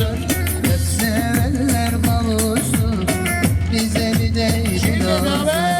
olsun. Hep sevenler kavuşsun. Bize bir değişim olsun.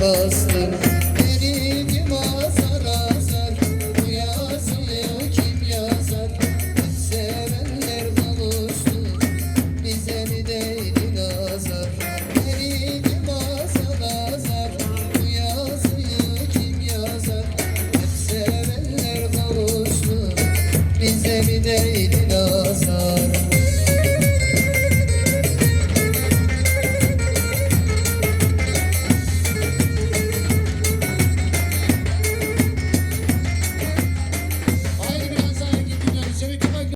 bastım Derim azar azar Bu yazıyı kim yazar? Sevenler kavuştu Bize mi değdi nazar? Derim azar azar Bu yazıyı kim yazar? Sevenler kavuştu Bize mi değdi nazar?